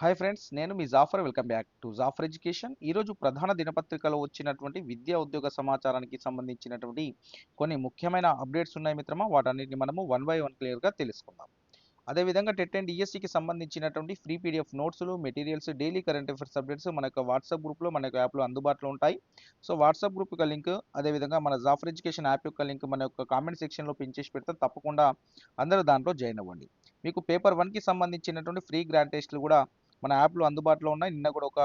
Hi friends నేను మీ Jafar welcome back to Jafar education ఈరోజు ప్రధాన దినపత్రికలో వచ్చినటువంటి విద్యా ఉద్యోగ సమాచారానికి సంబంధించినటువంటి కొన్ని ముఖ్యమైన అప్డేట్స్ ఉన్నాయి మిత్రమా? వాటన్నిటిని మనము వన్ బై వన్ క్లియర్గా తెలుసుకుందాం. అదేవిధంగా టెట్ అండ్ ఈఎస్సీకి సంబంధించినటువంటి ఫ్రీ పీడిఎఫ్ నోట్స్లు materials daily current affairs updates మన యొక్క వాట్సాప్ గ్రూప్లో మన యొక్క యాప్లో అందుబాటులో ఉంటాయి. సో వాట్సాప్ గ్రూప్ యొక్క లింక్ అదేవిధంగా మన జాఫర్ ఎడ్యుకేషన్ యాప్ యొక్క లింక్ మన యొక్క కామెంట్ సెక్షన్లో పెంచేసి పెడితే తప్పకుండా అందరూ దాంట్లో జాయిన్ అవ్వండి. మీకు పేపర్ వన్కి సంబంధించినటువంటి ఫ్రీ గ్రాండ్ టెస్ట్లు కూడా మన యాప్లో అందుబాటులో ఉన్నాయి. నిన్న కూడా ఒక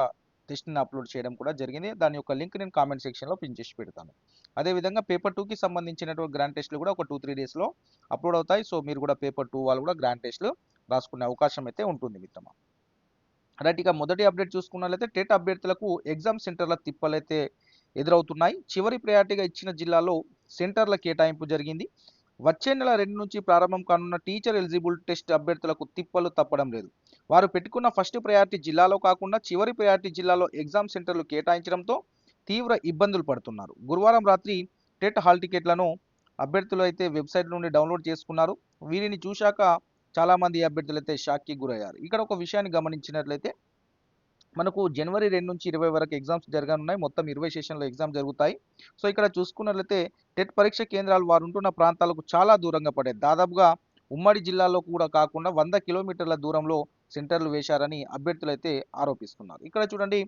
టెస్ట్ని అప్లోడ్ చేయడం కూడా జరిగింది. దాని యొక్క లింక్ నేను కామెంట్ సెక్షన్లో పిన్ చేసి పెడతాను. అదేవిధంగా పేపర్ టూకి సంబంధించినటువంటి గ్రాండ్ టెస్ట్లు కూడా ఒక టూ త్రీ డేస్లో అప్లోడ్ అవుతాయి. సో మీరు కూడా పేపర్ టూ వాళ్ళు కూడా గ్రాండ్ టెస్ట్లు రాసుకునే అవకాశం అయితే ఉంటుంది మిత్రమా. రైట్ ఇక మొదటి అప్డేట్ చూసుకున్నట్లయితే టెట్ అభ్యర్థులకు ఎగ్జామ్ సెంటర్ల తిప్పలైతే ఎదురవుతున్నాయి. చివరి ప్రయారిటీగా ఇచ్చిన జిల్లాలో సెంటర్ల కేటాయింపు జరిగింది. వచ్చే నెల రెండు నుంచి ప్రారంభం కానున్న టీచర్ ఎలిజిబుల్ టెస్ట్ అభ్యర్థులకు తిప్పలు తప్పడం లేదు. వారు పెట్టుకున్న ఫస్ట్ ప్రయారిటీ జిల్లాలో కాకుండా చివరి ప్రయారిటీ జిల్లాలో ఎగ్జామ్ సెంటర్లు కేటాయించడంతో తీవ్ర ఇబ్బందులు పడుతున్నారు. గురువారం రాత్రి టెట్ హాల్ టికెట్లను అభ్యర్థులు అయితే వెబ్సైట్ నుండి డౌన్లోడ్ చేసుకున్నారు. వీరిని చూశాక చాలామంది అభ్యర్థులు అయితే షాక్కి గురయ్యారు. ఇక్కడ ఒక విషయాన్ని గమనించినట్లయితే మనకు జనవరి రెండు నుంచి ఇరవై వరకు ఎగ్జామ్స్ జరగనున్నాయి. మొత్తం ఇరవై సెషన్లో ఎగ్జామ్ జరుగుతాయి. సో ఇక్కడ చూసుకున్నట్లయితే టెట్ పరీక్ష కేంద్రాలు వారు ఉంటున్న ప్రాంతాలకు చాలా దూరంగా పడే దాదాపుగా ఉమ్మడి జిల్లాలో కూడా కాకుండా వంద కిలోమీటర్ల దూరంలో సెంటర్లు వేశారని అభ్యర్థులైతే ఆరోపిస్తున్నారు. ఇక్కడ చూడండి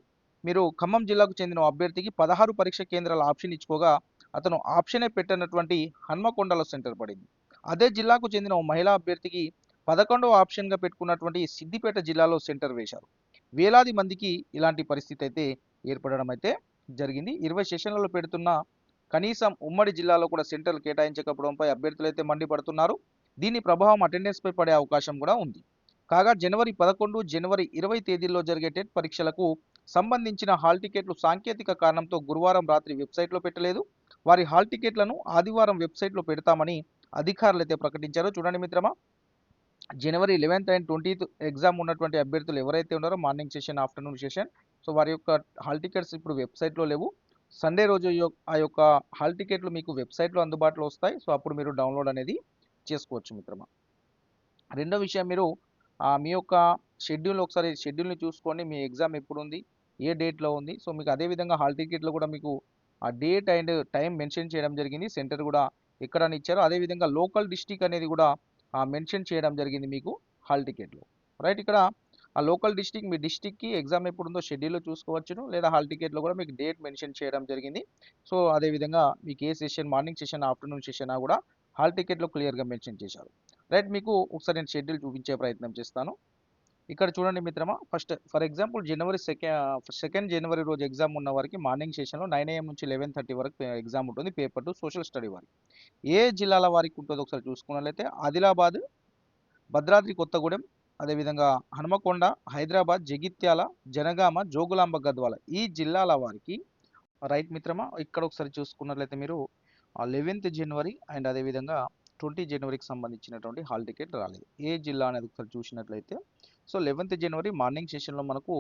మీరు ఖమ్మం జిల్లాకు చెందిన అభ్యర్థికి పదహారు పరీక్ష కేంద్రాల ఆప్షన్ ఇచ్చుకోగా అతను ఆప్షనే పెట్టనటువంటి హన్మకొండలో సెంటర్ పడింది. అదే జిల్లాకు చెందిన ఓ మహిళా అభ్యర్థికి పదకొండవ ఆప్షన్గా పెట్టుకున్నటువంటి సిద్దిపేట జిల్లాలో సెంటర్ వేశారు. వేలాది మందికి ఇలాంటి పరిస్థితి అయితే ఏర్పడడం అయితే జరిగింది. ఇరవై సెషన్లలో పెడుతున్న కనీసం ఉమ్మడి జిల్లాలో కూడా సెంటర్లు కేటాయించకపోవడంపై అభ్యర్థులు అయితే మండిపడుతున్నారు. దీని ప్రభావం అటెండెన్స్ పై పడే అవకాశం కూడా ఉంది. కాగా జనవరి పదకొండు జనవరి ఇరవై తేదీల్లో జరిగే టెట్ పరీక్షలకు సంబంధించిన హాల్ టికెట్లు సాంకేతిక కారణంతో గురువారం రాత్రి వెబ్సైట్లో పెట్టలేదు. వారి హాల్ టికెట్లను ఆదివారం వెబ్సైట్లో పెడతామని అధికారులైతే ప్రకటించారు. ప్రకటించారో చూడండి మిత్రమా జనవరి లెవెన్త్ అండ్ ట్వంటీత్ ఎగ్జామ్ ఉన్నటువంటి అభ్యర్థులు ఎవరైతే ఉన్నారో morning session afternoon session so వారి యొక్క హాల్ టికెట్స్ ఇప్పుడు వెబ్సైట్లో లేవు. సండే రోజు ఆ యొక్క హాల్ టికెట్లు మీకు వెబ్సైట్లో అందుబాటులో వస్తాయి. సో అప్పుడు మీరు డౌన్లోడ్ అనేది చేసుకోవచ్చు మిత్రమా. రెండో విషయం మీరు మీ యొక్క షెడ్యూల్ ఒకసారి షెడ్యూల్ని చూసుకోండి మీ ఎగ్జామ్ ఎప్పుడు ఉంది ఏ డేట్లో ఉంది. సో మీకు అదే విధంగా హాల్ టికెట్లో కూడా మీకు ఆ డేట్ అండ్ టైం మెన్షన్ చేయడం జరిగింది. సెంటర్ కూడా ఎక్కడని ఇచ్చారో. అదేవిధంగా లోకల్ డిస్టిక్ అనేది కూడా మెన్షన్ చేయడం జరిగింది మీకు హాల్ టికెట్లో. రైట్ ఇక్కడ ఆ లోకల్ డిస్టిక్ మీ డిస్టిక్కి ఎగ్జామ్ ఎప్పుడు ఉందో షెడ్యూల్లో చూసుకోవచ్చును లేదా హాల్ టికెట్లో కూడా మీకు డేట్ మెన్షన్ చేయడం జరిగింది. సో అదేవిధంగా మీకు ఏ session morning session afternoon session కూడా హాల్ టికెట్లో క్లియర్గా మెన్షన్ చేశారు. రైట్ మీకు ఒకసారి నేను షెడ్యూల్ చూపించే ప్రయత్నం చేస్తాను. ఇక్కడ చూడండి మిత్రమా ఫస్ట్ ఫర్ ఎగ్జాంపుల్ జనవరి సెకండ్ సెకండ్ జనవరి రోజు ఎగ్జామ్ ఉన్న వారికి మార్నింగ్ సెషన్లో నైన్ ఏఎం నుంచి లెవెన్ థర్టీ వరకు ఎగ్జామ్ ఉంటుంది పేపర్ టు సోషల్ స్టడీ వారికి ఏ జిల్లాల వారికి ఉంటుందో ఒకసారి చూసుకున్నట్లయితే ఆదిలాబాద్ భద్రాద్రి కొత్తగూడెం అదేవిధంగా హనుమకొండ హైదరాబాద్ జగిత్యాల జనగామ జోగులాంబ గద్వాల ఈ జిల్లాల వారికి రైట్ మిత్రమా ఇక్కడ ఒకసారి చూసుకున్నట్లయితే మీరు లెవెన్త్ జనవరి అండ్ అదేవిధంగా ట్వంటీ జనవరికి సంబంధించినటువంటి హాల్ టికెట్ రాలేదు. ఏ జిల్లా అనేది ఒకసారి చూసినట్లయితే సో లెవెన్త్ జనవరి మార్నింగ్ సెషన్లో మనకు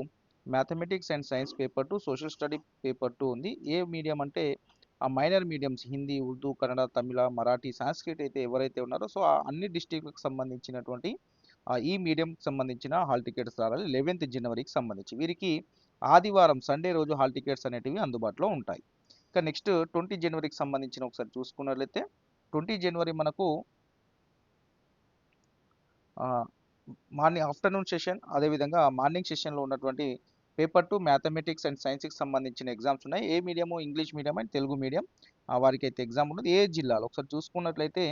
mathematics and science paper two social study paper two ఉంది. ఏ మీడియం అంటే ఆ మైనర్ మీడియంస్ హిందీ ఉర్దూ కన్నడ తమిళ మరాఠీ సాంస్క్రిట్ అయితే ఎవరైతే ఉన్నారో సో ఆ అన్ని డిస్టిక్లకు సంబంధించినటువంటి ఈ మీడియంకి సంబంధించిన హాల్ టికెట్స్ రావాలి. లెవెన్త్ జనవరికి సంబంధించి. వీరికి ఆదివారం సండే రోజు హాల్ టికెట్స్ అనేటివి అందుబాటులో ఉంటాయి. ఇక నెక్స్ట్ ట్వంటీ జనవరికి సంబంధించిన ఒకసారి చూసుకున్నట్లయితే ట్వంటీ జనవరి మనకు మార్నింగ్ ఆఫ్టర్నూన్ సెషన్ అదేవిధంగా మార్నింగ్ సెషన్లో ఉన్నటువంటి పేపర్ టు మ్యాథమెటిక్స్ అండ్ సైన్స్కి సంబంధించిన ఎగ్జామ్స్ ఉన్నాయి. ఏ medium English medium and Telugu medium వారికి అయితే ఎగ్జామ్ ఉంటుంది. ఏ జిల్లాలో? ఒకసారి చూసుకున్నట్లయితే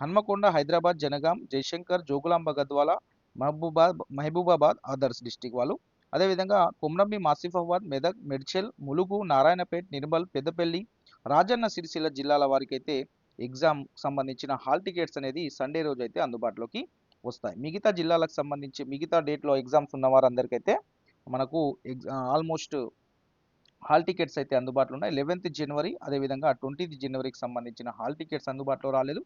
హన్మకొండ హైదరాబాద్ జనగాం జయశంకర్ జోగులాంబ గద్వాల మహబూబాద్ మహబూబాబాద్ అదర్స్ డిస్టిక్ వాళ్ళు. అదేవిధంగా కొమ్రంబి మాసిఫాబాద్ మెదక్ మెడ్చెల్ ములుగు నారాయణపేట్ నిర్మల్ పెద్దపల్లి రాజన్న సిరిసిల్ల జిల్లాల వారికైతే ఎగ్జామ్ సంబంధించిన హాల్ టికెట్స్ అనేది సండే రోజు అయితే అందుబాటులోకి వస్తాయి. మిగతా జిల్లాలకు సంబంధించి మిగతా డేట్లో ఎగ్జామ్స్ ఉన్న వారందరికైతే మనకు ఆల్మోస్ట్ హాల్ టికెట్స్ అయితే అందుబాటులో ఉన్నాయి. లెవెన్త్ జనవరి అదేవిధంగా ట్వంటీత్ జనవరికి సంబంధించిన హాల్ టికెట్స్ అందుబాటులో రాలేదు.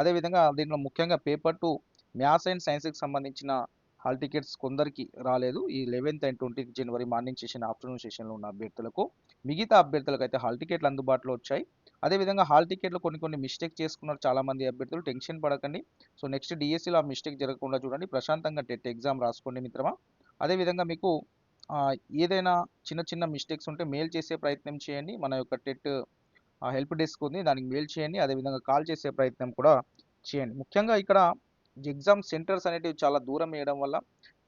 అదేవిధంగా దీంట్లో ముఖ్యంగా పేపర్ టు మ్యాథ్స్ అండ్ సైన్స్కి సంబంధించిన హాల్ టికెట్స్ కొందరికి రాలేదు. ఈ లెవెన్త్ అండ్ ట్వంటీత్ జనవరి మార్నింగ్ సెషన్ ఆఫ్టర్నూన్ సెషన్లో ఉన్న అభ్యర్థులకు మిగతా అభ్యర్థులకు అయితే హాల్ టికెట్లు అందుబాటులో వచ్చాయి. అదేవిధంగా హాల్ టికెట్లో కొన్ని కొన్ని మిస్టేక్ చేసుకున్నారు చాలామంది అభ్యర్థులు. టెన్షన్ పడకండి. సో నెక్స్ట్ డిఎస్సిలో ఆ మిస్టేక్ జరగకుండా చూడండి. ప్రశాంతంగా టెట్ ఎగ్జామ్ రాసుకోండి మిత్రమా. అదేవిధంగా మీకు ఏదైనా చిన్న చిన్న మిస్టేక్స్ ఉంటే మెయిల్ చేసే ప్రయత్నం చేయండి. మన యొక్క టెట్ హెల్ప్ డెస్క్ ఉంది. దానికి మెయిల్ చేయండి. అదేవిధంగా కాల్ చేసే ప్రయత్నం కూడా చేయండి. ముఖ్యంగా ఇక్కడ ఎగ్జామ్ సెంటర్స్ అనేటివి చాలా దూరం వేయడం వల్ల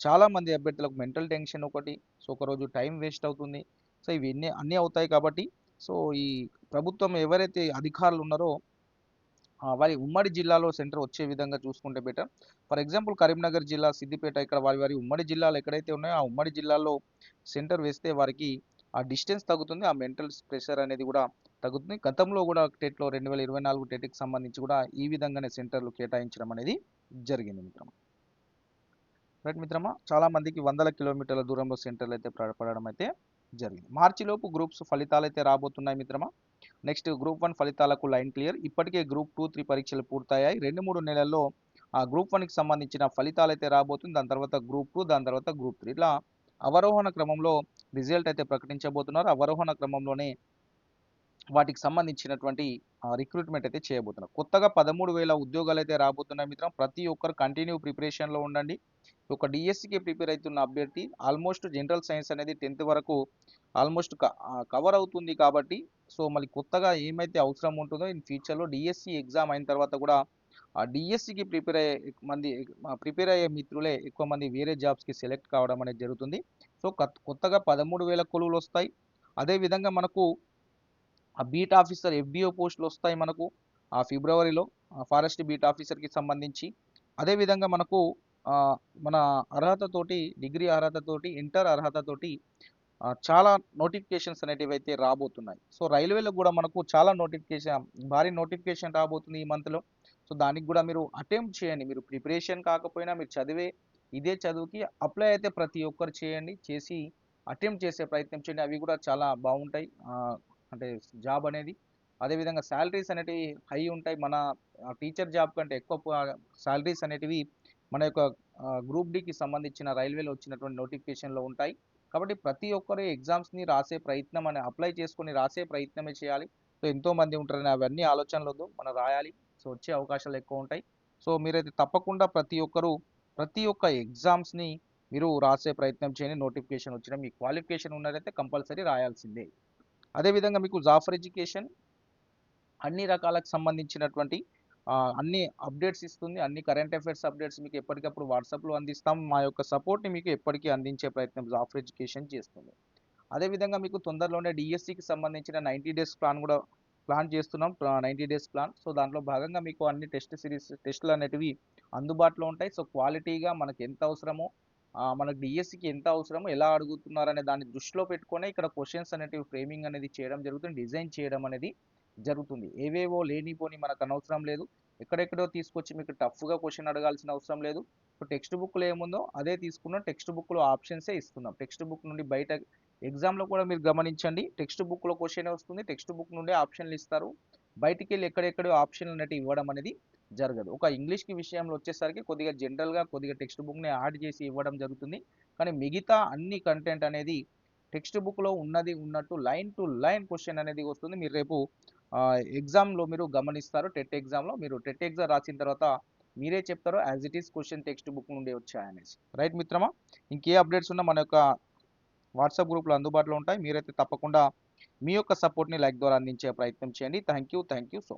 చాలామంది అభ్యర్థులకు మెంటల్ టెన్షన్ ఒకటి. సో ఒకరోజు టైం వేస్ట్ అవుతుంది. సో ఇవన్నీ అన్నీ అవుతాయి కాబట్టి సో ఈ ప్రభుత్వం ఎవరైతే అధికారులు ఉన్నారో వారి ఉమ్మడి జిల్లాలో సెంటర్ వచ్చే విధంగా చూసుకుంటే బెటర్. ఫర్ ఎగ్జాంపుల్ కరీంనగర్ జిల్లా సిద్దిపేట ఇక్కడ వారి వారి ఉమ్మడి జిల్లాలు ఎక్కడైతే ఉన్నాయో ఆ ఉమ్మడి జిల్లాలో సెంటర్ వేస్తే వారికి ఆ డిస్టెన్స్ తగ్గుతుంది ఆ మెంటల్ ప్రెషర్ అనేది కూడా తగ్గుతుంది. గతంలో కూడా టెట్లో రెండు వేల ఇరవై నాలుగు టెట్కి సంబంధించి కూడా ఈ విధంగానే సెంటర్లు కేటాయించడం అనేది జరిగింది మిత్రమా. రైట్ మిత్రమా చాలా మందికి వందల కిలోమీటర్ల దూరంలో సెంటర్లు అయితే పడడం అయితే జరిగింది. మార్చిలోపు గ్రూప్స్ ఫలితాలు అయితే రాబోతున్నాయి మిత్రమా? నెక్స్ట్ గ్రూప్ వన్ ఫలితాలకు లైన్ క్లియర్. ఇప్పటికే గ్రూప్ టూ త్రీ పరీక్షలు పూర్తయ్యాయి. రెండు మూడు నెలల్లో ఆ గ్రూప్ వన్కి సంబంధించిన ఫలితాలు అయితే రాబోతుంది. దాని తర్వాత గ్రూప్ టూ దాని తర్వాత గ్రూప్ త్రీ. ఇట్లా అవరోహణ క్రమంలో రిజల్ట్ అయితే ప్రకటించబోతున్నారు. అవరోహణ క్రమంలోనే వాటికి సంబంధించినటువంటి రిక్రూట్మెంట్ అయితే చేయబోతున్నారు. కొత్తగా పదమూడు వేల ఉద్యోగాలు అయితే రాబోతున్నాయి మిత్రం. ప్రతి ఒక్కరు కంటిన్యూ ప్రిపరేషన్లో ఉండండి. ఒక డిఎస్సికి ప్రిపేర్ అవుతున్న అభ్యర్థి ఆల్మోస్ట్ జనరల్ సైన్స్ అనేది టెన్త్ వరకు ఆల్మోస్ట్ కవర్ అవుతుంది కాబట్టి సో మళ్ళీ కొత్తగా ఏమైతే అవసరం ఉంటుందో ఇన్ ఫ్యూచర్లో డిఎస్సి ఎగ్జామ్ అయిన తర్వాత కూడా ఆ డిఎస్సికి ప్రిపేర్ అయ్యే మంది ప్రిపేర్ అయ్యే మిత్రులే ఎక్కువ మంది వేరే జాబ్స్కి సెలెక్ట్ కావడం అనేది జరుగుతుంది. సో కొత్త- కొత్తగా పదమూడు వేల కొలువులు వస్తాయి. అదేవిధంగా మనకు ఆ బీట్ ఆఫీసర్ ఎఫ్బిఓ పోస్టులు వస్తాయి మనకు ఆ ఫిబ్రవరిలో ఫారెస్ట్ బీట్ ఆఫీసర్కి సంబంధించి. అదేవిధంగా మనకు మన అర్హతతోటి డిగ్రీ అర్హతతోటి ఇంటర్ అర్హతతోటి చాలా నోటిఫికేషన్స్ అనేటివి అయితే రాబోతున్నాయి. సో రైల్వేలో కూడా మనకు చాలా నోటిఫికేషన్ భారీ నోటిఫికేషన్ రాబోతుంది ఈ మంత్లో. సో దానికి కూడా మీరు అటెంప్ట్ చేయండి. మీరు ప్రిపరేషన్ కాకపోయినా మీరు చదివే ఇదే చదువుకి అప్లై అయితే ప్రతి ఒక్కరు చేయండి. చేసి అటెంప్ట్ చేసే ప్రయత్నం చేయండి. అవి కూడా చాలా బాగుంటాయి. అంటే జాబ్ అనేది. అదేవిధంగా శాలరీస్ అనేటివి హై ఉంటాయి. మన టీచర్ జాబ్ కంటే ఎక్కువ శాలరీస్ అనేటివి మన యొక్క గ్రూప్ డికి సంబంధించిన రైల్వేలో వచ్చినటువంటి నోటిఫికేషన్లో ఉంటాయి. కాబట్టి ప్రతి ఒక్కరు ఎగ్జామ్స్ని రాసే ప్రయత్నం అని అప్లై చేసుకొని రాసే ప్రయత్నమే చేయాలి. సో ఎంతోమంది ఉంటారని అవన్నీ ఆలోచనలు మనం రాయాలి. సో వచ్చే అవకాశాలు ఎక్కువ ఉంటాయి. సో మీరైతే తప్పకుండా ప్రతి ఒక్కరు ప్రతి ఒక్క ఎగ్జామ్స్ని మీరు రాసే ప్రయత్నం చేయండి. నోటిఫికేషన్ వచ్చిన మీ క్వాలిఫికేషన్ ఉన్నదైతే కంపల్సరీ రాయాల్సిందే. అదేవిధంగా మీకు జాఫర్ ఎడ్యుకేషన్ అన్ని రకాలకు సంబంధించినటువంటి అన్ని అప్డేట్స్ ఇస్తుంది. అన్ని కరెంట్ అఫైర్స్ అప్డేట్స్ మీకు ఎప్పటికప్పుడు వాట్సాప్లో అందిస్తాం. మా యొక్క సపోర్ట్ని మీకు ఎప్పటికీ అందించే ప్రయత్నం జాఫర్ ఎడ్యుకేషన్ చేస్తుంది. అదేవిధంగా మీకు తొందరలోనే డిఎస్సికి సంబంధించిన నైంటీ డేస్ ప్లాన్ కూడా ప్లాన్ చేస్తున్నాం. Ninety days plan. సో దాంట్లో భాగంగా మీకు అన్ని టెస్ట్ సిరీస్ టెస్టులు అనేటివి అందుబాటులో ఉంటాయి. సో క్వాలిటీగా మనకి ఎంత అవసరమో మనకు డిఎస్సికి ఎంత అవసరమో ఎలా అడుగుతున్నారనే దాన్ని దృష్టిలో పెట్టుకొని ఇక్కడ క్వశ్చన్స్ అనేటివి ఫ్రేమింగ్ అనేది చేయడం జరుగుతుంది. డిజైన్ చేయడం అనేది జరుగుతుంది. ఏవేవో లేనిపోని మనకు అనవసరం లేదు. ఎక్కడెక్కడో తీసుకొచ్చి మీకు టఫ్గా క్వశ్చన్ అడగాల్సిన అవసరం లేదు. ఇప్పుడు టెక్స్ట్ బుక్లో ఏముందో అదే తీసుకున్నాం. టెక్స్ట్ బుక్లో ఆప్షన్సే ఇస్తున్నాం. టెక్స్ట్ బుక్ నుండి బయట ఎగ్జామ్లో కూడా మీరు గమనించండి. టెక్స్ట్ బుక్లో క్వశ్చనే వస్తుంది. టెక్స్ట్ బుక్ నుండి ఆప్షన్లు ఇస్తారు. బయటికి వెళ్ళి ఎక్కడెక్కడో ఆప్షన్లు అనేవి ఇవ్వడం అనేది జరగదు. ఒక ఇంగ్లీష్కి విషయంలో వచ్చేసరికి కొద్దిగా జనరల్గా కొద్దిగా టెక్స్ట్ బుక్ని యాడ్ చేసి ఇవ్వడం జరుగుతుంది. కానీ మిగతా అన్ని కంటెంట్ అనేది టెక్స్ట్ బుక్లో ఉన్నది ఉన్నట్టు లైన్ టు లైన్ క్వశ్చన్ అనేది వస్తుంది. మీరు రేపు ఎగ్జామ్లో మీరు గమనిస్తారు టెట్ ఎగ్జామ్లో మీరు టెట్ ఎగ్జామ్ రాసిన తర్వాత మీరే చెప్తారు as it is question text book నుండి వచ్చాయనేసి రైట్ మిత్రమా? ఇంకే అప్డేట్స్ ఉన్నా మన యొక్క వాట్సాప్ గ్రూప్లో అందుబాటులో ఉంటాయి. మీరైతే తప్పకుండా మీ యొక్క సపోర్ట్ని లైక్ ద్వారా అందించే ప్రయత్నం చేయండి. Thank you thank you so